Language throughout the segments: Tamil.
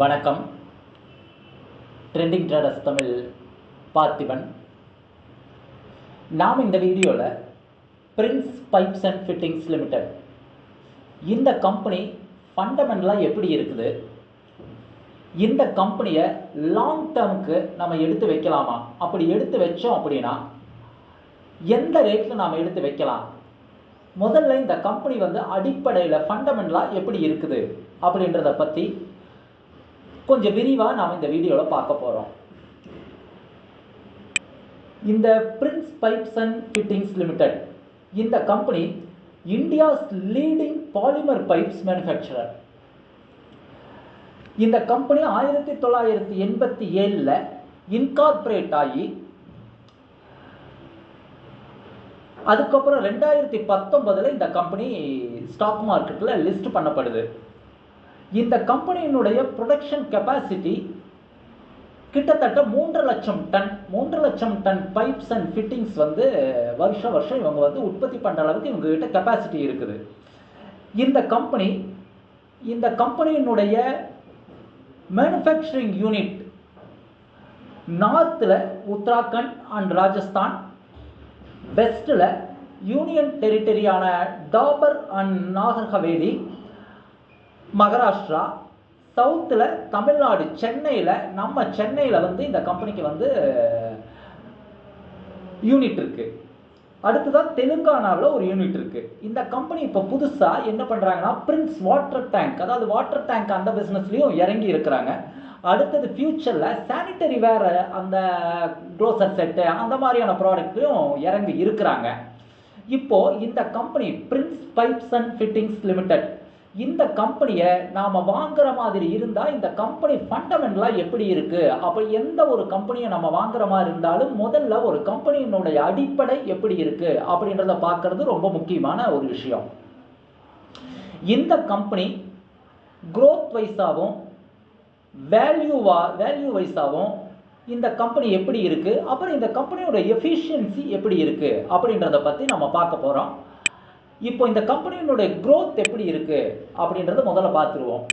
வணக்கம். Trending traders Tamil Parthiban. நாம் இந்த வீடியோவில் prince pipes and fittings limited இந்த கம்பெனி ஃபண்டமெண்டலாக எப்படி இருக்குது? இந்த கம்பெனியை லாங் டேர்முக்கு நம்ம எடுத்து வைக்கலாமா? அப்படி எடுத்து வச்சோம் அப்படின்னா எந்த ரேட்டில் நாம் எடுத்து வைக்கலாம்? முதல்ல இந்த கம்பெனி வந்து அடிப்படையில் ஃபண்டமெண்டலாக எப்படி இருக்குது? அப்படின்றத பற்றி கொஞ்சம் விரிவாக நாம் இந்த வீடியோவில் பார்க்க போகிறோம் இந்த prince pipes and fittings limited இந்த company India's leading polymer pipes manufacturer இந்த கம்பெனி ஆயிரத்தி தொள்ளாயிரத்தி எண்பத்தி ஏழில் இன்கார்பரேட் ஆகி அதுக்கப்புறம் ரெண்டாயிரத்தி பத்தொன்பதில் இந்த கம்பெனி ஸ்டாக் மார்க்கெட்டில் லிஸ்ட் பண்ணப்படுது. இந்த கம்பெனியினுடைய ப்ரொடக்ஷன் கெப்பாசிட்டி கிட்டத்தட்ட மூன்று லட்சம் டன் மூன்று லட்சம் டன் பைப்ஸ் அண்ட் ஃபிட்டிங்ஸ் வந்து வருஷம் வருஷம் இவங்க வந்து உற்பத்தி பண்ணுற அளவுக்கு இவங்க கிட்ட கெப்பாசிட்டி இருக்குது. இந்த கம்பெனி இந்த கம்பெனியினுடைய மேனுஃபேக்சரிங் யூனிட் நார்த்தில் உத்தராகண்ட் அண்ட் ராஜஸ்தான் வெஸ்ட்டில் யூனியன் டெரிட்டரியான டாபர் அண்ட் நாகர் ஹவேலி மகாராஷ்டிரா சவுத்தில் தமிழ்நாடு சென்னையில் நம்ம சென்னையில் வந்து இந்த கம்பெனிக்கு வந்து யூனிட் இருக்குது அடுத்ததான் தெலுங்கானாவில் ஒரு யூனிட் இருக்குது இந்த கம்பெனி இப்போ புதுசாக என்ன பண்ணுறாங்கன்னா பிரின்ஸ் வாட்டர் டேங்க் அதாவது வாட்டர் டேங்க் அந்த பிஸ்னஸ்லேயும் இறங்கி இருக்கிறாங்க. அடுத்தது ஃப்யூச்சரில் சானிட்டரி வேர் அந்த க்ளோசர் செட்டு அந்த மாதிரியான ப்ராடக்ட்லையும் இறங்கி இருக்கிறாங்க. இப்போது இந்த company prince pipes and fittings limited இந்த கம்பெனியை நாம் வாங்குற மாதிரி இருந்தால் இந்த கம்பெனி ஃபண்டமெண்டலாக எப்படி இருக்குது அப்போ எந்த ஒரு கம்பெனியை நம்ம வாங்குற மாதிரி இருந்தாலும் முதல்ல ஒரு கம்பெனியினுடைய அடிப்படை எப்படி இருக்குது அப்படின்றத பார்க்கறது ரொம்ப முக்கியமான ஒரு விஷயம். இந்த கம்பெனி க்ரோத் வைஸாகவும் வேல்யூவா வேல்யூ வைஸாகவும் இந்த கம்பெனி எப்படி இருக்குது அப்புறம் இந்த கம்பெனியோட எஃபிஷியன்சி எப்படி இருக்குது அப்படின்றத பற்றி நம்ம பார்க்க போகிறோம் இப்போ இந்த கம்பெனியினுடைய க்ரோத் எப்படி இருக்குது அப்படின்றத முதல்ல பார்த்துருவோம்.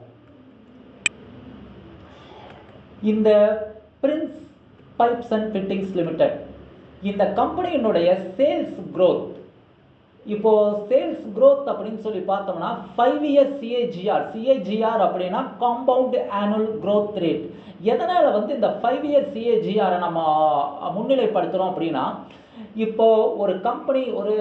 இந்த Prince pipes and fittings limited இந்த கம்பெனியினுடைய சேல்ஸ் க்ரோத் இப்போ சேல்ஸ் க்ரோத் அப்படின்னு சொல்லி பார்த்தோம்னா ஃபைவ் இயர்ஸ் சிஏஜிஆர் சிஏஜிஆர் அப்படின்னா காம்பவுண்ட் ஆனுவல் க்ரோத் ரேட் எதனால் வந்து இந்த ஃபைவ் இயர்ஸ் சிஏஜிஆரை நம்ம முன்னிலைப்படுத்துகிறோம் அப்படின்னா இப்போ ஒரு கம்பெனி ஒரு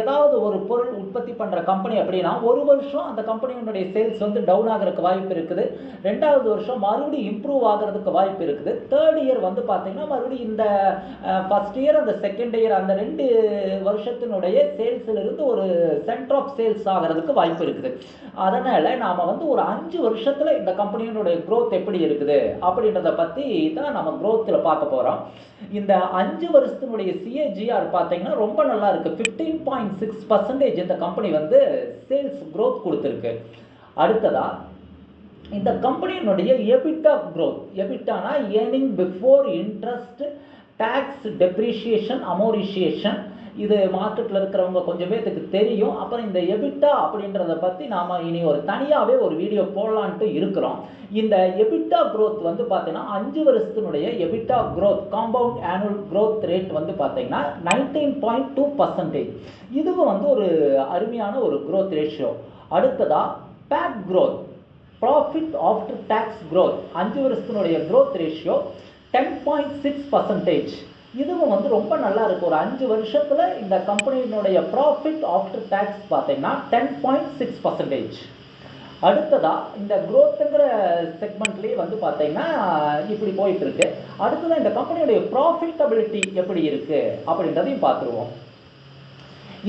ஏதாவது ஒரு பொருள் உற்பத்தி பண்ணுற கம்பெனி அப்படின்னா ஒரு வருஷம் அந்த கம்பெனியினுடைய சேல்ஸ் வந்து டவுன் ஆகிறதுக்கு வாய்ப்பு இருக்குது. ரெண்டாவது வருஷம் மறுபடியும் இம்ப்ரூவ் ஆகிறதுக்கு வாய்ப்பு இருக்குது. தேர்ட் இயர் வந்து பார்த்திங்கன்னா மறுபடியும் இந்த ஃபஸ்ட் இயர் அந்த செகண்ட் இயர் அந்த ரெண்டு வருஷத்தினுடைய சேல்ஸிலிருந்து ஒரு சென்டர் ஆஃப் சேல்ஸ் ஆகிறதுக்கு வாய்ப்பு இருக்குது. அதனால் நாம் வந்து ஒரு அஞ்சு வருஷத்தில் இந்த கம்பெனியினுடைய க்ரோத் எப்படி இருக்குது அப்படின்றத பற்றி தான் நம்ம க்ரோத்தில் பார்க்க போகிறோம் இந்த அஞ்சு வருஷத்தினுடைய சிஏஜிஆர் பார்த்தீங்கன்னா ரொம்ப நல்லா இருக்குது ஃபிஃப்டீன் பாயிண்ட் சிக்ஸ் பர்சன்டேஜ் இந்த கம்பெனி வந்து சேல்ஸ் க்ரோத் கொடுத்துருக்கு. அடுத்ததாக இந்த கம்பெனியினுடைய EBITDA growth எபிட்டானா earning before interest tax depreciation amortisation இது மார்க்கெட்டில் இருக்கிறவங்க கொஞ்சம் பேர்த்துக்கு தெரியும். அப்புறம் இந்த எபிட்டா அப்படின்றத பற்றி நாம் இனி ஒரு தனியாகவே ஒரு வீடியோ போடலான்ட்டு இருக்கிறோம். இந்த எபிட்டா க்ரோத் வந்து பார்த்தீங்கன்னா அஞ்சு வருஷத்தினுடைய EBITDA growth compound annual growth rate வந்து பார்த்தீங்கன்னா நைன்டீன் பாயிண்ட் டூ பர்சன்டேஜ் இதுவும் வந்து ஒரு அருமையான ஒரு க்ரோத் ரேஷியோ அடுத்ததாக back growth profit after tax growth அஞ்சு வருஷத்தினுடைய growth ratio ten point six percentage இதுவும் வந்து ரொம்ப நல்லா இருக்கு. ஒரு அஞ்சு வருஷத்தில் இந்த கம்பெனியினுடைய ப்ராஃபிட் ஆஃப்டர் டேக்ஸ் பார்த்தீங்கன்னா டென் பாயிண்ட் சிக்ஸ் பர்சன்டேஜ் அடுத்ததாக இந்த க்ரோத்துங்கிற செக்மெண்ட்லேயே வந்து பார்த்தீங்கன்னா இப்படி போயிட்டு இருக்கு அடுத்ததாக இந்த கம்பெனியுடைய ப்ராஃபிட்டபிலிட்டி எப்படி இருக்குது அப்படின்றதையும் பார்த்துருவோம்.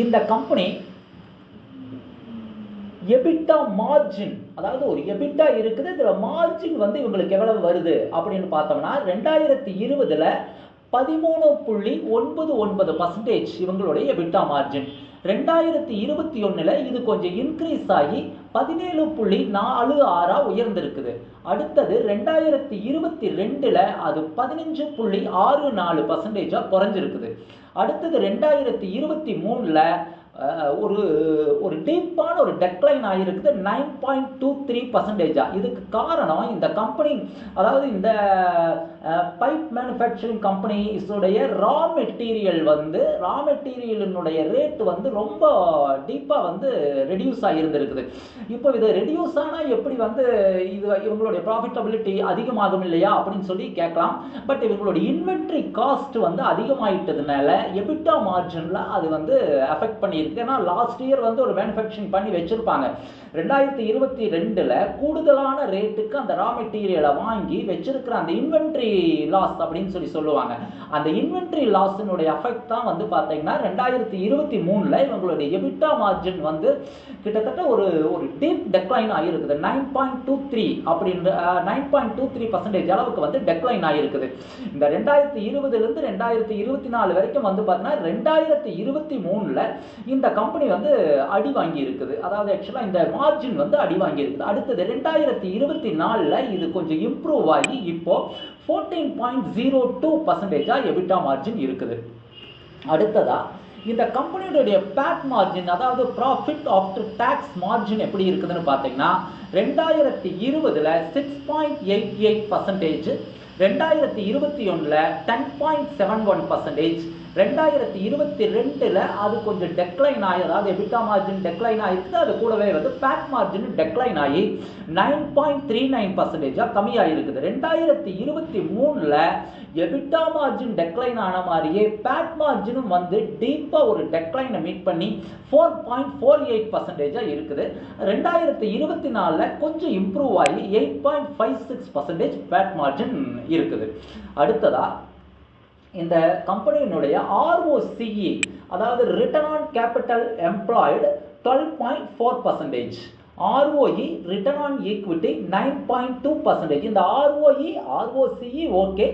இந்த கம்பெனி எபிட்டா மார்ஜின் அதாவது ஒரு எபிட்டா இருக்குது இதில் மார்ஜின் வந்து இவங்களுக்கு எவ்வளவு வருது அப்படின்னு பார்த்தோம்னா ரெண்டாயிரத்தி இருபதில் பதிமூணு புள்ளி ஒன்பது ஒன்பது பர்சன்டேஜ் இவங்களுடைய எபிட்டா மார்ஜின் ரெண்டாயிரத்தி இருபத்தி ஒன்றில் இது கொஞ்சம் இன்க்ரீஸ் ஆகி பதினேழு புள்ளி நாலு ஆறாக உயர்ந்திருக்குது. அடுத்தது ரெண்டாயிரத்தி இருபத்தி ரெண்டில் அது பதினஞ்சு புள்ளி ஆறு நாலு பர்சன்டேஜாக குறைஞ்சிருக்குது. அடுத்தது ரெண்டாயிரத்தி இருபத்தி மூணில் ஒரு ஒரு டீப்பான ஒரு டெக்ளைன் ஆகிருக்குது நைன் பாயிண்ட் டூ த்ரீ பர்சன்டேஜாக இதுக்கு காரணம் இந்த கம்பெனி அதாவது இந்த பைப் மேனுஃபேக்சரிங் கம்பெனிஸுடைய ரா மெட்டீரியல் வந்து ரா மெட்டீரியலினுடைய ரேட் வந்து ரொம்ப டீப்பாக வந்து ரெடியூஸ் ஆகியிருந்திருக்குது இப்போ இது ரெடியூஸ் ஆனால் எப்படி வந்து இது இவங்களுடைய ப்ராஃபிட்டபிலிட்டி அதிகமாகும் இல்லையா அப்படின்னு சொல்லி கேட்கலாம். பட் இவங்களுடைய இன்வென்ட்ரி காஸ்ட் வந்து அதிகமாயிட்டதுனால எபிட்டா மார்ஜினில் அது வந்து அஃபெக்ட் பண்ணி ஏன்னா லாஸ்ட் இயர் வந்து ஒரு மேனுஃபேக்சரிங் பண்ணி வச்சுருப்பாங்க. ரெண்டாயிரத்தி இருபத்தி ரெண்டில் கூடுதலான ரேட்டுக்கு அந்த ரா மெட்டீரியலை வாங்கி வச்சிருக்கிற அந்த இன்வென்ட்ரி லாஸ் அப்படின்னு சொல்லி சொல்லுவாங்க. அந்த இன்வென்ட்ரி லாஸினுடைய அஃபெக்ட் தான் வந்து பார்த்தீங்கன்னா ரெண்டாயிரத்தி இருபத்தி மூணில் இவங்களுடைய எபிட்டா மார்ஜின் வந்து கிட்டத்தட்ட ஒரு ஒரு டீப் டெக்ளைன் ஆகிருக்குது நைன் பாயிண்ட் டூ த்ரீ அப்படின்ற nine point two three percentage அளவுக்கு வந்து டெக்ளைன் ஆகிருக்குது இந்த ரெண்டாயிரத்தி இருபதுலேருந்து ரெண்டாயிரத்தி இருபத்தி நாலு வரைக்கும் வந்து பார்த்தீங்கன்னா ரெண்டாயிரத்தி இருபத்தி மூணில் இந்த கம்பெனி வந்து அடி வாங்கி இருக்குது. அதாவது ஆக்சுவலாக இந்த மார்ஜின் வந்து அடி வாங்கி இருக்குது. அடுத்தது ரெண்டாயிரத்தி இருபத்தி நாலில் இது கொஞ்சம் இம்ப்ரூவ் ஆகி இப்போ ஃபோர்டீன் பாயிண்ட் ஜீரோ டூ பர்சன்டேஜாக எபிட்டா மார்ஜின் இருக்குது. அடுத்ததா இந்த கம்பெனியுடைய பேட் மார்ஜின் அதாவது ப்ராஃபிட் ஆஃப்டர் டேக்ஸ் மார்ஜின் எப்படி இருக்குதுன்னு பார்த்தீங்கன்னா ரெண்டாயிரத்தி இருபதில் six point eight eight percentage ரெண்டாயிரத்தி இருபத்தி ஒன்றில் ten point seven one percentage ரெண்டாயிரத்தி இருபத்தி ரெண்டில் அது கொஞ்சம் டெக்ளைன் ஆகி அதாவது எபிட்டா மார்ஜின் டெக்ளைன் ஆகிருக்கு அது கூடவே வந்து பேட் மார்ஜின் டெக்ளைன் ஆகி நைன் பாயிண்ட் த்ரீ நைன் பர்சன்டேஜாக கம்மியாக இருக்குது ரெண்டாயிரத்தி இருபத்தி மூணில் எபிட்டா மார்ஜின் டெக்ளைன் ஆன மாதிரியே பேட் மார்ஜினும் வந்து டீப்பாக ஒரு டெக்ளைனை மீட் பண்ணி ஃபோர் பாயிண்ட் ஃபோர் எயிட் பர்சன்டேஜாக இருக்குது. ரெண்டாயிரத்தி இருபத்தி நாலில் கொஞ்சம் இம்ப்ரூவ் ஆகி eight point five six percentage PAT margin இருக்குது. அடுத்ததாக இந்த கம்பெனியினுடைய ஆர்ஓசிஇ அதாவது return on capital employed twelve point four percentage ROE return on equity nine point two percentage இந்த ஆர்ஓஇ ஆர்ஓசிஇ ஓகே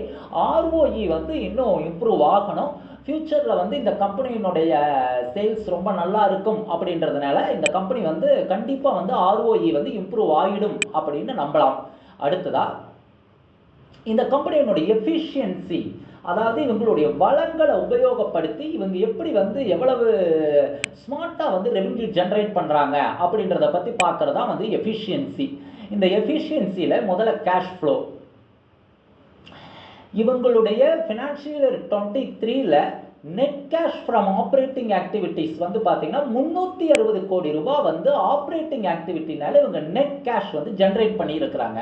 ஆர்ஓஇ வந்து இன்னும் இம்ப்ரூவ் ஆகணும். ஃப்யூச்சரில் வந்து இந்த கம்பெனியினுடைய சேல்ஸ் ரொம்ப நல்லா இருக்கும் அப்படின்றதுனால இந்த கம்பெனி வந்து கண்டிப்பாக வந்து ஆர்ஓஇ வந்து இம்ப்ரூவ் ஆகிடும் அப்படின்னு நம்பலாம். அடுத்ததா இந்த கம்பெனியினுடைய எஃபிஷியன்சி அதாவது இவங்களுடைய வளங்களை உபயோகப்படுத்தி இவங்க எப்படி வந்து எவ்வளவு ஸ்மார்ட்டாக வந்து ரெவென்யூ ஜென்ரேட் பண்ணுறாங்க அப்படின்றத பற்றி பார்க்குறது தான் வந்து எஃபிஷியன்சி இந்த எஃபிஷியன்சியில் முதல்ல கேஷ் ஃப்ளோ இவங்களுடைய ஃபினான்ஷியல் இயர் டுவெண்ட்டி த்ரீல net cash from operating activities வந்து பார்த்தீங்கன்னா முந்நூற்றி அறுபது கோடி ரூபாய் வந்து ஆப்ரேட்டிங் ஆக்டிவிட்டினால இவங்க நெட் கேஷ் வந்து ஜென்ரேட் பண்ணியிருக்கிறாங்க.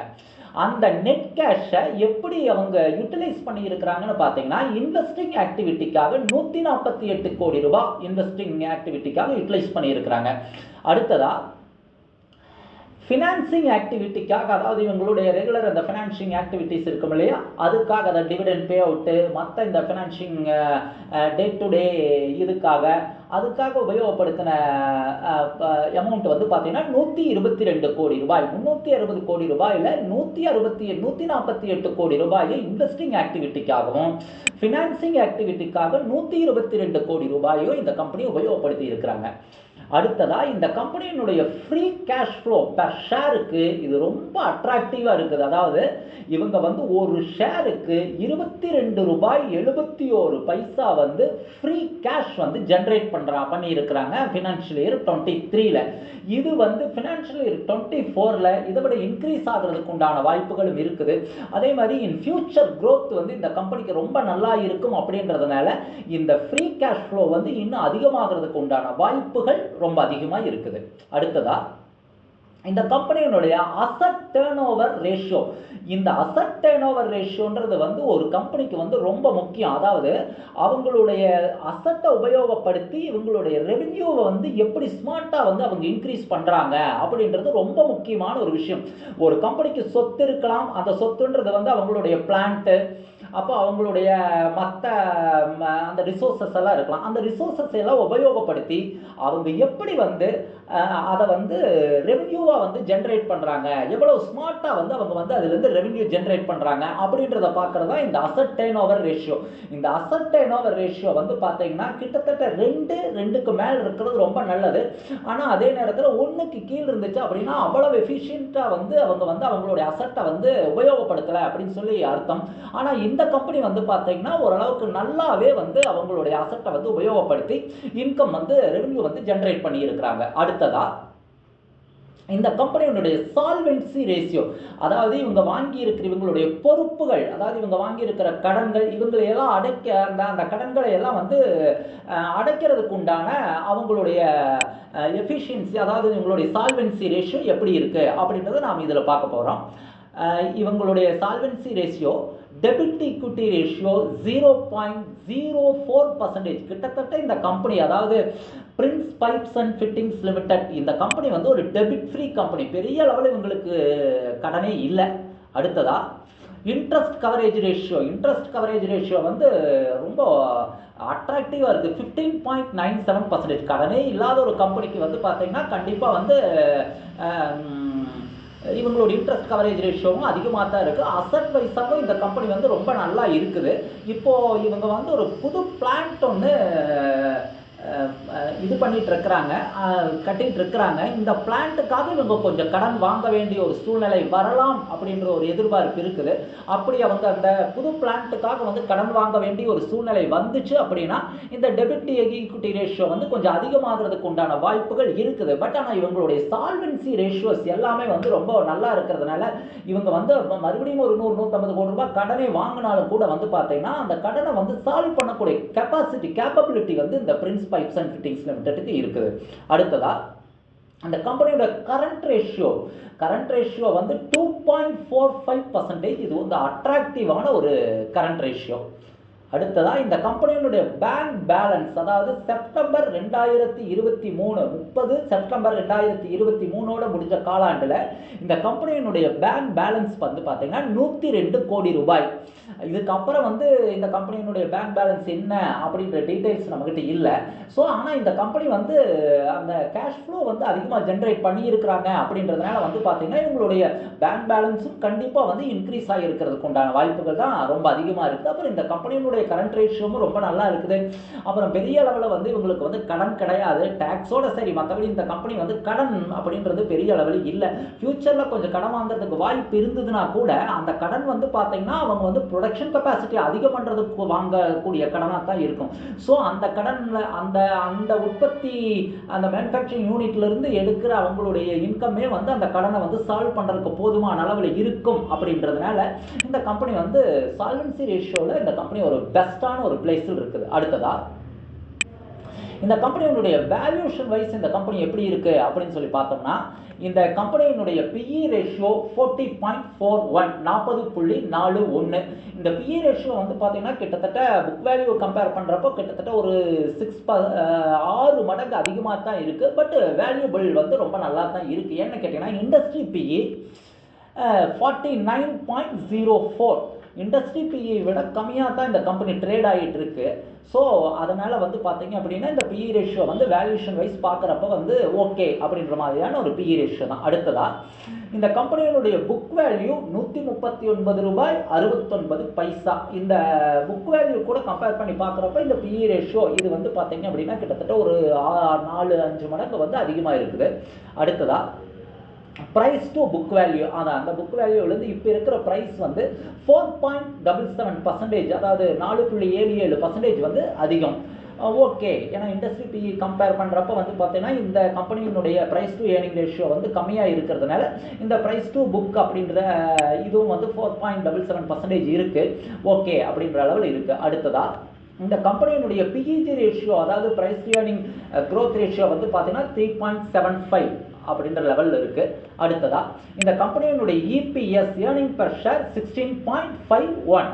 அந்த நெட் கேஷை எப்படி அவங்க யூட்டிலைஸ் பண்ணியிருக்கிறாங்கன்னு பார்த்தீங்கன்னா இன்வெஸ்டிங் ஆக்டிவிட்டிக்காக நூற்றி நாற்பத்தி எட்டு கோடி ரூபாய் இன்வெஸ்டிங் ஆக்டிவிட்டிக்காக யூட்டிலைஸ் பண்ணியிருக்கிறாங்க. அடுத்ததாக ஃபினான்சிங் ஆக்டிவிட்டிக்காக அதாவது இவங்களுடைய ரெகுலர் அந்த ஃபினான்சிங் ஆக்டிவிட்டிஸ் இருக்கும் இல்லையா? அதுக்காக அந்த டிவிடெண்ட் பே அவுட்டு மற்ற இந்த ஃபினான்சிங் டே டு டே இதுக்காக அதுக்காக உபயோகப்படுத்தின அமௌண்ட் வந்து பார்த்தீங்கன்னா நூற்றி இருபத்தி ரெண்டு கோடி ரூபாய். முந்நூற்றி அறுபது கோடி ரூபாயில் நூற்றி அறுபத்தி நூற்றி நாற்பத்தி எட்டு கோடி ரூபாயை இன்வெஸ்டிங் ஆக்டிவிட்டிக்காகவும் ஃபினான்சிங் ஆக்டிவிட்டிக்காக நூற்றி இருபத்தி ரெண்டு கோடி ரூபாயோ இந்த கம்பெனி உபயோகப்படுத்தி இருக்கிறாங்க. அடுத்ததாக இந்த கம்பெனியினுடைய ஃப்ரீ கேஷ் ஃப்ளோ பெர் ஷேருக்கு இது ரொம்ப அட்ராக்டிவாக இருக்குது. அதாவது இவங்க வந்து ஒரு ஷேருக்கு இருபத்தி ரெண்டு ரூபாய் எழுபத்தி ஒரு பைசா வந்து ஃப்ரீ கேஷ் வந்து ஜென்ரேட் பண்ணுறா பண்ணியிருக்கிறாங்க ஃபினான்ஷியல் இயர் டுவெண்ட்டி த்ரீல இது வந்து ஃபினான்ஷியல் இயர் டுவெண்ட்டி ஃபோரில் இதை விட இன்க்ரீஸ் ஆகிறதுக்கு உண்டான வாய்ப்புகளும் இருக்குது. அதே மாதிரி இன் ஃபியூச்சர் க்ரோத் வந்து இந்த கம்பெனிக்கு ரொம்ப நல்லா இருக்கும் அப்படின்றதுனால இந்த ஃப்ரீ கேஷ் ஃப்ளோ வந்து இன்னும் அதிகமாகிறதுக்கு உண்டான வாய்ப்புகள் ரொம்ப அதிகமாக இருக்குது. அடுத்ததா இந்த கம்பெனியினுடைய அசட் டேர்ன் ஓவர் ரேஷியோ இந்த அசட் டேர்ன் ஓவர் ரேஷியோன்றது வந்து ஒரு கம்பெனிக்கு வந்து ரொம்ப முக்கியம். அதாவது அவங்களுடைய அசட்டை உபயோகப்படுத்தி இவங்களுடைய ரெவென்யூவை வந்து எப்படி ஸ்மார்ட்டாக வந்து அவங்க இன்க்ரீஸ் பண்ணுறாங்க அப்படின்றது ரொம்ப முக்கியமான ஒரு விஷயம். ஒரு கம்பெனிக்கு சொத்து இருக்கலாம். அந்த சொத்துன்றது வந்து அவங்களுடைய பிளான்ட்டு அப்போ அவங்களுடைய மற்ற அந்த ரிசோர்ஸஸ் எல்லாம் இருக்கலாம். அந்த ரிசோர்ஸஸ் எல்லாம் உபயோகப்படுத்தி அவங்க எப்படி வந்து அதை வந்து ரெவென்யூவாக வந்து ஜென்ரேட் பண்ணுறாங்க எவ்வளோ ஸ்மார்ட்டாக வந்து அவங்க வந்து அதுலேருந்து ரெவென்யூ ஜென்ரேட் பண்ணுறாங்க அப்படின்றத பார்க்குறது தான் இந்த அசட் டேன் ஓவர் ரேஷியோ இந்த அசட் டேன் ஓவர் ரேஷியோ வந்து பார்த்தீங்கன்னா கிட்டத்தட்ட ரெண்டு ரெண்டுக்கு மேலே இருக்கிறது ரொம்ப நல்லது. ஆனால் அதே நேரத்தில் ஒன்றுக்கு கீழ் இருந்துச்சு அப்படின்னா அவ்வளோ எஃபிஷியண்ட்டாக வந்து அவங்க வந்து அவங்களுடைய அசட்டை வந்து உபயோகப்படுத்தலை அப்படின்னு சொல்லி அர்த்தம். ஆனால் இந்த கம்பெனி வந்து பார்த்தீங்கன்னா ஓரளவுக்கு நல்லாவே வந்து அவங்களுடைய அசட்டை வந்து உபயோகப்படுத்தி இன்கம் வந்து ரெவென்யூ வந்து ஜென்ரேட் பண்ணியிருக்கிறாங்க. அடுத்ததா இந்த கம்பெனியினுடைய சால்வென்சி ரேஷியோ அதாவது இவங்க வாங்கி இருக்கிற இவங்களுடைய பொறுப்புகள் அதாவது இவங்க வாங்கி இருக்கிற கடன்கள் இவங்களை எல்லாம் அடைக்க அந்த அந்த கடன்களை எல்லாம் வந்து அடைக்கிறதுக்கு உண்டான அவங்களுடைய எஃபிஷியன்சி அதாவது இவங்களுடைய சால்வென்சி ரேஷியோ எப்படி இருக்குது அப்படின்றத நாம் இதில் பார்க்க போகிறோம் இவங்களுடைய solvency ratio debit equity ratio zero point zero four percentage கிட்டத்தட்ட இந்த கம்பெனி அதாவது Prince Pipes and Fittings Limited இந்த கம்பெனி வந்து ஒரு டெபிட் ஃப்ரீ கம்பெனி பெரிய லெவலில் இவங்களுக்கு கடனே இல்லை. அடுத்ததா interest coverage ratio interest coverage ratio வந்து ரொம்ப அட்ராக்டிவாக இருக்குது fifteen point nine seven percentage கடனே இல்லாத ஒரு கம்பெனிக்கு வந்து பார்த்தீங்கன்னா கண்டிப்பாக வந்து இவங்களோட இன்ட்ரெஸ்ட் கவரேஜ் ரேஷியோவும் அதிகமாக தான் இருக்குது அசட் வைஸாகவும் இந்த கம்பெனி வந்து ரொம்ப நல்லா இருக்குது. இப்போது இவங்க வந்து ஒரு புது பிளான்ட் ஒன்று இது பண்ணிட்டு இருக்கிறாங்க கட்டிட்டு இருக்கிறாங்க இந்த பிளான்ட்டுக்காக இவங்க கொஞ்சம் கடன் வாங்க வேண்டிய ஒரு சூழ்நிலை வரலாம் அப்படின்ற ஒரு எதிர்பார்ப்பு இருக்குது. அப்படி அவங்க அந்த புது பிளான்ட்டுக்காக வந்து கடன் வாங்க வேண்டிய ஒரு சூழ்நிலை வந்துச்சு அப்படின்னா இந்த டெபிட் எக்யூட்டி ரேஷியோ வந்து கொஞ்சம் அதிகமாகிறதுக்கு உண்டான வாய்ப்புகள் இருக்குது. பட் ஆனால் இவங்களுடைய சால்வென்சி ரேஷியோஸ் எல்லாமே வந்து ரொம்ப நல்லா இருக்கிறதுனால இவங்க வந்து மறுபடியும் ஒரு நூறு நூற்றம்பது கோடி ரூபாய் கடனை வாங்கினாலும் கூட வந்து பார்த்தீங்கன்னா அந்த கடனை வந்து சால்வ் பண்ணக்கூடிய கெப்பாசிட்டி கேப்பபிலிட்டி வந்து இந்த பிரின்ஸ் பைப்ஸ் அண்ட் ஃபிட்டிங்ஸ் லிமிடெட்டுக்கு இருக்குது. அடுத்ததாக அந்த கம்பெனியோட கரண்ட் ரேஷியோ கரண்ட் ரேஷியோ வந்து two point four five percentage இது வந்து அட்ராக்டிவான ஒரு கரண்ட் ரேஷியோ அடுத்ததாக இந்த கம்பெனியினுடைய பேங்க் பேலன்ஸ் அதாவது செப்டம்பர் ரெண்டாயிரத்தி இருபத்தி மூணு முப்பது செப்டம்பர் ரெண்டாயிரத்தி இருபத்தி மூணோட முடிஞ்ச காலாண்டில் இந்த கம்பெனியினுடைய பேங்க் பேலன்ஸ் வந்து பார்த்தீங்கன்னா நூற்றி ரெண்டு கோடி ரூபாய். இதுக்கப்புறம் வந்து இந்த கம்பெனியினுடைய பேங்க் பேலன்ஸ் என்ன அப்படின்ற டீட்டெயில்ஸ் நம்மக்கிட்ட இல்லை. ஸோ ஆனால் இந்த கம்பெனி வந்து அந்த கேஷ் ஃப்ளோ வந்து அதிகமாக ஜென்ரேட் பண்ணியிருக்கிறாங்க அப்படின்றதுனால வந்து பார்த்தீங்கன்னா இவங்களுடைய பேங்க் பேலன்ஸும் கண்டிப்பாக வந்து இன்க்ரீஸ் ஆகியிருக்கிறதுக்கு உண்டான வாய்ப்புகள் தான் ரொம்ப அதிகமாக இருக்குது. அப்புறம் இந்த கம்பெனியினுடைய கரண்ட் ரேஷியோவும் ரொம்ப நல்லா இருக்குது. அப்புறம் பெரிய அளவில் வந்து இவங்களுக்கு வந்து கடன் கிடையாது. டேக்ஸோட சரி மற்றபடி இந்த கம்பெனி வந்து கடன் அப்படின்றது பெரிய அளவில் இல்லை. ஃப்யூச்சரில் கொஞ்சம் கடன் வாங்குறதுக்கு வாய்ப்பு இருந்ததுன்னா கூட அந்த கடன் வந்து பார்த்தீங்கன்னா அவங்க வந்து ப்ரொடக்ஷன் கெப்பாசிட்டி அதிகம் பண்ணுறதுக்கு வாங்கக்கூடிய கடனாக தான் இருக்கும். ஸோ அந்த கடனில் அந்த அந்த உற்பத்தி அந்த மேனுஃபேக்சரிங் யூனிட்லேருந்து எடுக்கிற அவங்களுடைய இன்கமே வந்து அந்த கடனை வந்து சால்வ் பண்ணுறதுக்கு போதுமான அளவில் இருக்கும் அப்படின்றதுனால இந்த கம்பெனி வந்து சால்வன்சி ரேஷியோவில் இந்த கம்பெனி ஒரு பெஸ்ட்டான ஒரு பிளேஸில் இருக்குது. அடுத்ததாக இந்த கம்பெனியினுடைய வேல்யூஷன் வைஸ் இந்த கம்பெனி எப்படி இருக்கு அப்படின்னு சொல்லி பார்த்தோம்னா இந்த கம்பெனியினுடைய PE ratio forty point four one நாற்பது புள்ளி நாலு ஒன்று இந்த பிஇ ரேஷியோ வந்து பார்த்தீங்கன்னா கிட்டத்தட்ட புக் வேல்யூ கம்பேர் பண்ணுறப்போ கிட்டத்தட்ட ஒரு சிக்ஸ் ப ஆறு மடங்கு அதிகமாக தான் இருக்குது பட் வேல்யூபிள் வந்து ரொம்ப நல்லா தான் இருக்குது ஏன்னு கேட்டிங்கன்னா industry PE forty nine point zero four industry PE விட கம்மியாக தான் இந்த கம்பெனி ட்ரேட் ஆகிட்டு இருக்கு. ஸோ அதனால் வந்து பார்த்தீங்க அப்படின்னா இந்த பிஇ ரேஷியோ வந்து வேல்யூஷன் வைஸ் பார்க்குறப்ப வந்து ஓகே அப்படின்ற மாதிரியான ஒரு பிஇ ரேஷியோ தான். அடுத்ததாக இந்த கம்பெனியினுடைய புக் வேல்யூ நூற்றி முப்பத்தி ஒன்பது ரூபாய் அறுபத்தொன்பது பைசா. இந்த புக் வேல்யூ கூட கம்பேர் பண்ணி பார்க்குறப்ப இந்த பிஇ ரேஷியோ இது வந்து பார்த்தீங்க அப்படின்னா கிட்டத்தட்ட ஒரு ஆ- நாலு அஞ்சு மடங்கு வந்து அதிகமாக இருக்குது. அடுத்ததாக ப்ரைஸ் டு புக் வேல்யூ அதான் அந்த புக் வேல்யூலேருந்து இப்போ இருக்கிற ப்ரைஸ் வந்து four point double seven percentage அதாவது நாலு புள்ளி ஏழு ஏழு பர்சன்டேஜ் வந்து அதிகம். ஓகே ஏன்னா இண்டஸ்ட்ரி பி கம்பேர் பண்ணுறப்ப வந்து பார்த்தீங்கன்னா இந்த கம்பெனியினுடைய ப்ரைஸ் டு ஏர்னிங் ரேஷியோ வந்து கம்மியாக இருக்கிறதுனால இந்த ப்ரைஸ் டு புக் அப்படின்ற இதுவும் வந்து four point double seven percentage இருக்குது ஓகே அப்படின்ற அளவில் இருக்குது அடுத்ததாக இந்த கம்பெனியினுடைய பிஇஜி ரேஷியோ அதாவது ப்ரைஸ் ஏர்னிங் க்ரோத் ரேஷியோ வந்து பார்த்தீங்கன்னா த்ரீ பாயிண்ட் செவன் ஃபைவ் அப்படின்ற லெவலில் இருக்குது அடுத்ததா இந்த கம்பெனியினுடைய EPS earning per share sixteen point five one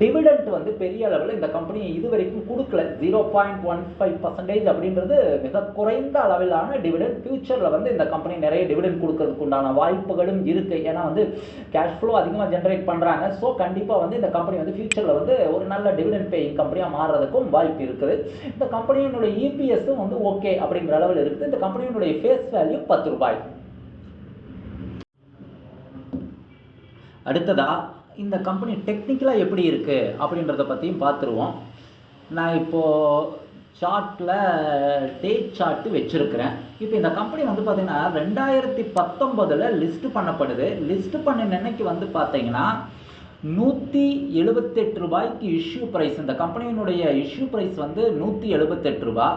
dividend வந்து பெரிய அளவில் இந்த கம்பெனி இது வரைக்கும் கொடுக்கல. Zero point one five percentage அப்படின்றது மிக குறைந்த அளவிலான டிவிடெண்ட் ஃபியூச்சரில் வந்து இந்த கம்பெனி நிறைய டிவிடெண்ட் கொடுக்கறதுக்கு உண்டான வாய்ப்புகளும் இருக்குது ஏன்னா வந்து கேஷ் ஃப்ளோ அதிகமாக ஜென்ரேட் பண்ணுறாங்க ஸோ கண்டிப்பாக வந்து இந்த கம்பெனி வந்து ஃபியூச்சரில் வந்து ஒரு நல்ல டிவிடெண்ட் பேயிங் கம்பெனியாக மாறுறதுக்கும் வாய்ப்பு இருக்குது. இந்த கம்பெனியினுடைய இபிஎஸும் வந்து ஓகே அப்படிங்கிற அளவில் இருக்குது. இந்த கம்பெனியினுடைய ஃபேஸ் வேல்யூ பத்து ரூபாய். அடுத்ததா இந்த கம்பெனி டெக்னிக்கலாக எப்படி இருக்குது அப்படின்றத பற்றியும் பார்த்துருவோம். நான் இப்போது சார்ட்டில் டேட் சார்ட்டு வச்சுருக்கிறேன். இப்போ இந்த கம்பெனி வந்து பார்த்திங்கன்னா ரெண்டாயிரத்தி பத்தொம்பதில் லிஸ்ட் பண்ணப்படுது. லிஸ்ட் பண்ண அன்னைக்கு வந்து பார்த்தீங்கன்னா நூற்றி எழுபத்தெட்டு ரூபாய்க்கு இஷ்யூ ப்ரைஸ் இந்த கம்பெனியினுடைய இஷ்யூ ப்ரைஸ் வந்து நூற்றி எழுபத்தெட்டு ரூபா.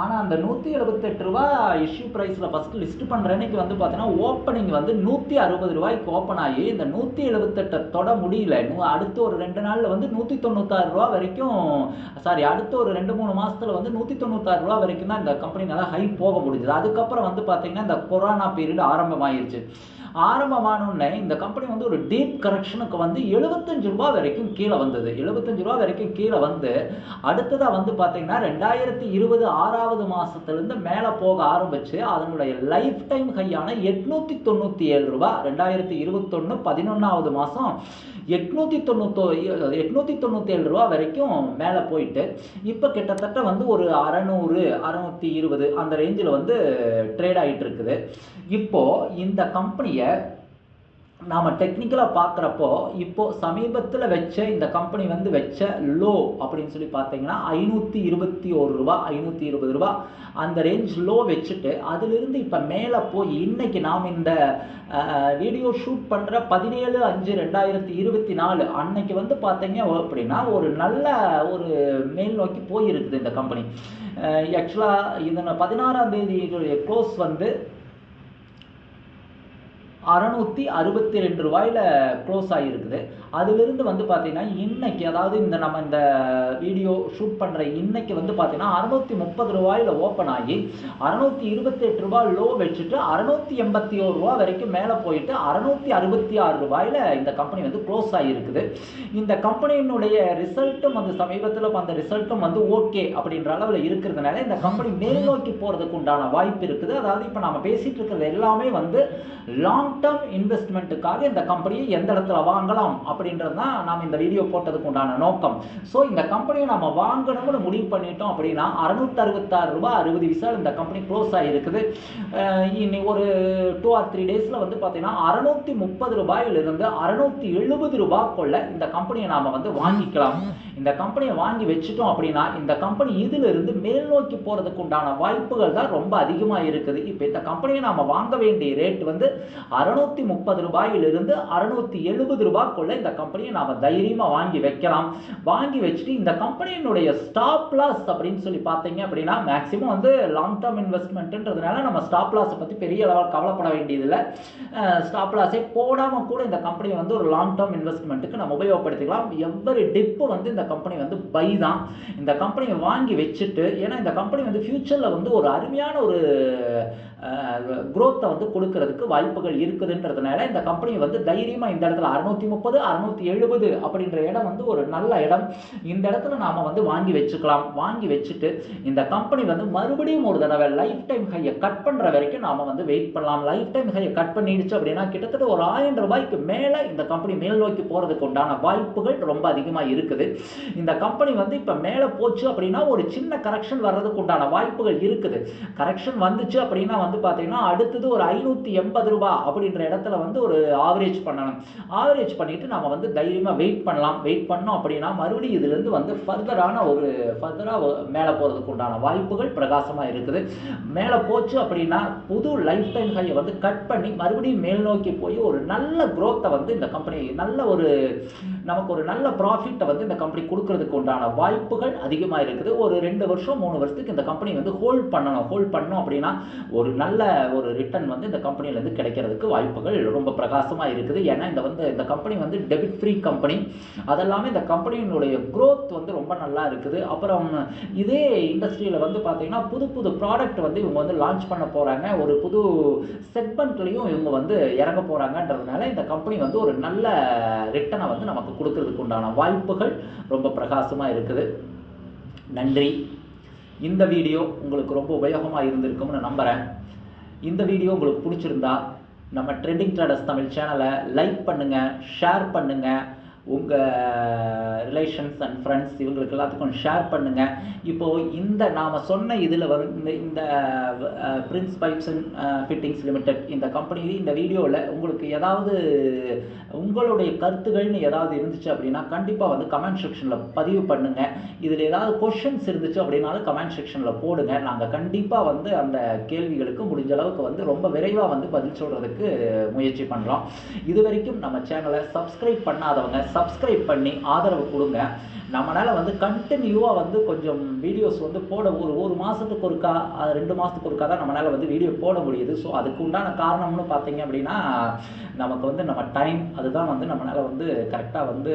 ஆனால் அந்த நூற்றி எழுபத்தெட்டு ரூபா இஷ்யூ ப்ரைஸில் ஃபஸ்ட்டு லிஸ்ட் பண்ணுற அன்னைக்கு வந்து பார்த்தீங்கன்னா ஓப்பனிங் வந்து நூற்றி அறுபது ரூபாய்க்கு ஓப்பன் ஆகி இந்த நூற்றி எழுபத்தெட்டை தொட முடியல. அடுத்த ஒரு ரெண்டு நாளில் வந்து நூற்றி தொண்ணூத்தாறு ரூபா வரைக்கும் சாரி அடுத்த ஒரு ரெண்டு மூணு மாதத்தில் வந்து நூற்றி தொண்ணூத்தாறு ரூபா வரைக்கும் தான் இந்த கம்பெனி நல்லா ஹை போக முடிஞ்சுது. அதுக்கப்புறம் வந்து பார்த்தீங்கன்னா இந்த கொரோனா பீரியட் ஆரம்பமாயிருச்சு. ஆரம்பமானோடனே இந்த கம்பெனி வந்து ஒரு டீப் கரெக்ஷனுக்கு வந்து எழுபத்தஞ்சு ரூபா வரைக்கும் கீழே வந்தது. எழுபத்தஞ்சு ரூபா வரைக்கும் கீழே வந்து அடுத்ததாக வந்து பார்த்தீங்கன்னா ரெண்டாயிரத்தி இருபது ஆறாவது மாதத்துலேருந்து மேலே போக ஆரம்பித்து அதனுடைய லைஃப் டைம் ஹையான எட்நூற்றி தொண்ணூற்றி ஏழு ரூபா ரெண்டாயிரத்தி இருபத்தொன்று பதினொன்றாவது மாதம் எட்நூற்றி தொண்ணூத்தோ எட்நூற்றி தொண்ணூற்றி ஏழு ரூபா வரைக்கும் மேலே போயிட்டு இப்போ கிட்டத்தட்ட வந்து ஒரு அறநூறு அறநூற்றி இருபது அந்த ரேஞ்சில் வந்து ட்ரேட் ஆகிட்டு இருக்குது. இப்போது இந்த கம்பெனியை நாம் டெக்னிக்கலாக பார்க்குறப்போ இப்போ சமீபத்தில் வச்ச இந்த கம்பெனி வந்து வச்ச லோ அப்படின்னு சொல்லி பார்த்தீங்கன்னா ஐநூற்றி இருபத்தி ஒரு ரூபா ஐநூற்றி இருபது ரூபா அந்த ரேஞ்ச் லோ வச்சுட்டு அதிலிருந்து இப்போ மேலே போய் இன்னைக்கு நாம் இந்த வீடியோ ஷூட் பண்ணுற பதினேழு அஞ்சு ரெண்டாயிரத்தி இருபத்தி நாலு அன்னைக்கு வந்து பார்த்தீங்க அப்படின்னா ஒரு நல்ல ஒரு மேல் நோக்கி போயிருக்குது இந்த கம்பெனி ஆக்சுவலாக இதனை பதினாறாம் தேதி க்ளோஸ் வந்து அறநூற்றி அறுபத்தி ரெண்டு ரூபாயில் க்ளோஸ் ஆகிருக்குது அதிலிருந்து வந்து பார்த்தீங்கன்னா இன்னைக்கு அதாவது இந்த நம்ம இந்த வீடியோ ஷூட் பண்ணுற இன்னைக்கு வந்து பார்த்தீங்கன்னா அறுநூத்தி முப்பது ரூபாயில் ஓப்பன் ஆகி அறுநூத்தி இருபத்தெட்டு ரூபாய் லோ வச்சுட்டு அறுநூத்தி எண்பத்தி ஒரு ரூபா வரைக்கும் மேலே போயிட்டு அறுநூத்தி அறுபத்தி ஆறு ரூபாயில் இந்த கம்பெனி வந்து க்ளோஸ் ஆகியிருக்குது இந்த கம்பெனியினுடைய ரிசல்ட்டும் வந்து சமீபத்தில் அந்த ரிசல்ட்டும் வந்து ஓகே அப்படின்ற அளவில் இருக்கிறதுனால இந்த கம்பெனி மேல் நோக்கி போகிறதுக்கு உண்டான வாய்ப்பு இருக்குது. அதாவது இப்போ நம்ம பேசிகிட்டு இருக்கிறது எல்லாமே வந்து லாங் டேர்ம் இன்வெஸ்ட்மெண்ட்டுக்காக இந்த கம்பெனியை எந்த இடத்துல வாங்கலாம் அப்படின்றது தான் நாம் இந்த வீடியோ போட்டதுக்கு உண்டான நோக்கம். ஸோ இந்த கம்பெனியை நம்ம வாங்கணும்னு முடிவு பண்ணிட்டோம் அப்படின்னா அறுநூத்தறுபத்தாறு ரூபாய் அறுபது விசால் இந்த கம்பெனி க்ளோஸ் ஆகிருக்குது இனி ஒரு டூ ஆர் த்ரீ டேஸில் வந்து பார்த்தீங்கன்னா அறுநூத்தி முப்பது ரூபாயிலிருந்து அறுநூத்தி எழுபது ரூபாய்க்குள்ள இந்த கம்பெனியை நாம் வந்து வாங்கிக்கலாம். இந்த கம்பெனியை வாங்கி வச்சுட்டோம் அப்படின்னா இந்த கம்பெனி இதிலிருந்து மேல் நோக்கி போகிறதுக்கு உண்டான வாய்ப்புகள் தான் ரொம்ப அதிகமாக இருக்குது. இப்போ இந்த கம்பெனியை நாம் வாங்க வேண்டிய ரேட் வந்து அறுநூத்தி முப்பது ரூபாயிலிருந்து அறுநூத்தி எழுபது ரூபாய்க்குள்ள இந்த இந்த கம்பெனியை நாம் தைரியமாக வாங்கி வைக்கலாம். வாங்கி வச்சுட்டு இந்த கம்பெனியினுடைய ஸ்டாப் லாஸ் அப்படின்னு சொல்லி பார்த்தீங்க அப்படின்னா மேக்ஸிமம் வந்து லாங் டேர்ம் இன்வெஸ்ட்மெண்ட்டுன்றதுனால நம்ம ஸ்டாப் லாஸை பற்றி பெரிய அளவில் கவலைப்பட வேண்டியதில்லை. ஸ்டாப் லாஸே போடாமல் கூட இந்த கம்பெனியை வந்து ஒரு லாங் டேர்ம் இன்வெஸ்ட்மெண்ட்டுக்கு நம்ம உபயோகப்படுத்திக்கலாம். எவ்வரி டிப்பு வந்து இந்த கம்பெனி வந்து பை தான். இந்த கம்பெனியை வாங்கி வச்சுட்டு ஏன்னா இந்த கம்பெனி வந்து ஃப்யூச்சரில் வந்து ஒரு அருமையான ஒரு குரோத்தை வந்து கொடுக்கறதுக்கு வாய்ப்புகள் இருக்குதுன்றதுனால இந்த கம்பெனி வந்து தைரியமாக இந்த இடத்துல அறுநூற்றி முப்பது அறுநூத்தி எழுபது அப்படின்ற இடம் வந்து ஒரு நல்ல இடம். இந்த இடத்துல நாம் வந்து வாங்கி வச்சுக்கலாம். வாங்கி வச்சுட்டு இந்த கம்பெனி வந்து மறுபடியும் ஒரு தடவை லைஃப் டைம் ஹையை கட் பண்ணுற வரைக்கும் நாம் வந்து வெயிட் பண்ணலாம். லைஃப் டைம் ஹையை கட் பண்ணிடுச்சு அப்படின்னா கிட்டத்தட்ட ஒரு ஆயிரம் ரூபாய்க்கு மேலே இந்த கம்பெனி மேல் நோக்கி போகிறதுக்கு உண்டான வாய்ப்புகள் ரொம்ப அதிகமாக இருக்குது. இந்த கம்பெனி வந்து இப்போ மேலே போச்சு அப்படின்னா ஒரு சின்ன கரெக்ஷன் வர்றதுக்கு உண்டான வாய்ப்புகள் இருக்குது. கரெக்ஷன் வந்துச்சு அப்படின்னா வந்து பார்த்தீங்கன்னா அடுத்தது ஒரு ஐநூற்றி எண்பது ரூபா அப்படின்ற இடத்துல வந்து ஒரு ஆவரேஜ் பண்ணணும். ஆவரேஜ் பண்ணிட்டு நம்ம வந்து தைரியமாக வெயிட் பண்ணலாம். வெயிட் பண்ணோம் அப்படின்னா மறுபடியும் இதுலேருந்து வந்து ஃபர்தரான ஒரு ஃபர்தராக மேலே போகிறதுக்கு உண்டான வாய்ப்புகள் பிரகாசமாக இருக்குது. மேலே போச்சு அப்படின்னா புது லைஃப் டைம் ஹையை வந்து கட் பண்ணி மறுபடியும் மேல் நோக்கி போய் ஒரு நல்ல க்ரோத்தை வந்து இந்த கம்பெனி நல்ல ஒரு நமக்கு ஒரு நல்ல ப்ராஃபிட்டை வந்து இந்த கம்பெனி கொடுக்கறதுக்கு உண்டான வாய்ப்புகள் அதிகமாக இருக்குது. ஒரு ரெண்டு வருஷம் மூணு வருஷத்துக்கு இந்த கம்பெனி வந்து ஹோல்ட் பண்ணணும். ஹோல்ட் பண்ணோம் அப்படின்னா ஒரு நல்ல ஒரு ரிட்டர்ன் வந்து இந்த கம்பெனிலேருந்து கிடைக்கிறதுக்கு வாய்ப்புகள் ரொம்ப பிரகாசமாக இருக்குது. ஏன்னா இந்த வந்து இந்த கம்பெனி வந்து டெபிட் ஃப்ரீ கம்பெனி அதெல்லாமே இந்த கம்பெனியினுடைய க்ரோத் வந்து ரொம்ப நல்லா இருக்குது. அப்புறம் இதே இண்டஸ்ட்ரியில் வந்து பார்த்தீங்கன்னா புது புது ப்ராடக்ட் வந்து இவங்க வந்து லான்ச் பண்ண போகிறாங்க ஒரு புது செக்மெண்ட்லேயும் இவங்க வந்து இறங்க போகிறாங்கன்றதுனால இந்த கம்பெனி வந்து ஒரு நல்ல ரிட்டனை வந்து நமக்கு கொடுக்கறதுக்கு உண்டான வாய்ப்புகள் ரொம்ப பிரகாசமாக இருக்குது. நன்றி. இந்த வீடியோ உங்களுக்கு ரொம்ப உபயோகமாக இருந்திருக்கும்னு நம்புகிறேன் இந்த வீடியோ உங்களுக்கு பிடிச்சிருந்தா நம்ம ட்ரெண்டிங் ட்ரேடர்ஸ் தமிழ் சேனலை லைக் பண்ணுங்கள் ஷேர் பண்ணுங்கள் உங்கள் ரிலேஷன்ஸ் அண்ட் ஃப்ரெண்ட்ஸ் இவங்களுக்கு எல்லாத்துக்கும் ஷேர் பண்ணுங்கள் இப்போது இந்த நாம் சொன்ன இதில் வந்து இந்த இந்த Prince Pipes and Fittings Limited இந்த கம்பெனி இந்த வீடியோவில் உங்களுக்கு ஏதாவது உங்களுடைய கருத்துகள்னு ஏதாவது இருந்துச்சு அப்படின்னா கண்டிப்பாக வந்து கமெண்ட் செக்ஷனில் பதிவு பண்ணுங்கள் இதில் ஏதாவது கொஷின்ஸ் இருந்துச்சு அப்படின்னாலும் கமெண்ட் செக்ஷனில் போடுங்க. நாங்கள் கண்டிப்பாக வந்து அந்த கேள்விகளுக்கு முடிஞ்ச அளவுக்கு வந்து ரொம்ப விரைவாக வந்து பதில் சொல்கிறதுக்கு முயற்சி பண்ணுறோம் இது வரைக்கும் நம்ம சேனலை சப்ஸ்கிரைப் பண்ணாதவங்க சப்ஸ்கிரைப் பண்ணி ஆதரவு கொடுங்க. நம்மளால் வந்து கண்டினியூவாக வந்து கொஞ்சம் வீடியோஸ் வந்து போட ஒரு ஒரு மாதத்துக்கு ஒருக்கா ரெண்டு மாதத்துக்கு ஒருக்கா தான் நம்மளால் வந்து வீடியோ போட முடியுது. ஸோ அதுக்கு உண்டான காரணம்னு பார்த்தீங்க அப்படின்னா நமக்கு வந்து நம்ம டைம் அதுதான் வந்து நம்மளால வந்து கரெக்டாக வந்து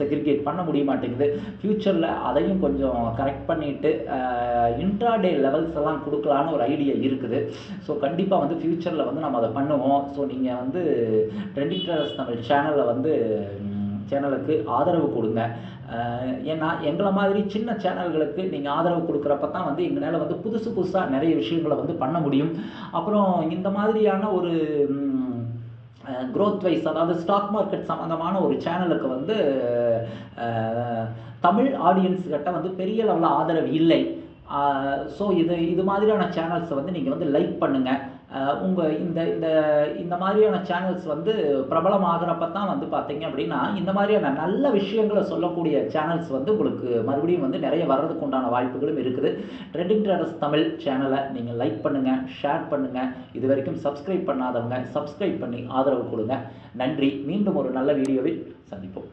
செக்ரிகேட் பண்ண முடிய மாட்டேங்குது. ஃப்யூச்சரில் அதையும் கொஞ்சம் கரெக்ட் பண்ணிட்டு இன்ட்ராடே லெவல்ஸ் எல்லாம் கொடுக்கலான்னு ஒரு ஐடியா இருக்குது. ஸோ கண்டிப்பாக வந்து ஃப்யூச்சரில் வந்து நம்ம அதை பண்ணுவோம். ஸோ நீங்கள் வந்து ட்ரெண்டிங் ட்ரேடர்ஸ் தமிழ் சேனலில் வந்து சேனலுக்கு ஆதரவு கொடுங்க. ஏன்னா எங்களை மாதிரி சின்ன சேனல்களுக்கு நீங்கள் ஆதரவு கொடுக்குறப்ப தான் வந்து எங்களால் வந்து புதுசு புதுசாக நிறைய விஷயங்களை வந்து பண்ண முடியும். அப்புறம் இந்த மாதிரியான ஒரு க்ரோத் வைஸ் அதாவது ஸ்டாக் மார்க்கெட் சம்மந்தமான ஒரு சேனலுக்கு வந்து தமிழ் ஆடியன்ஸ் கிட்ட வந்து பெரிய லெவலில் ஆதரவு இல்லை. ஸோ இது இது மாதிரியான சேனல்ஸை வந்து நீங்கள் வந்து லைக் பண்ணுங்கள் உங்கள் இந்த இந்த இந்த மாதிரியான சேனல்ஸ் வந்து பிரபலமாகிறப்ப தான் வந்து பார்த்தீங்க அப்படின்னா இந்த மாதிரியான நல்ல விஷயங்களை சொல்லக்கூடிய சேனல்ஸ் வந்து உங்களுக்கு மறுபடியும் வந்து நிறைய வர்றதுக்கு உண்டான வாய்ப்புகளும் இருக்குது. ட்ரெண்டிங் ட்ரெடர்ஸ் தமிழ் சேனலை நீங்கள் லைக் பண்ணுங்கள் ஷேர் பண்ணுங்கள் இது வரைக்கும் சப்ஸ்கிரைப் பண்ணாதவங்க சப்ஸ்கிரைப் பண்ணி ஆதரவு கொடுங்க. நன்றி. மீண்டும் ஒரு நல்ல வீடியோவில் சந்திப்போம்.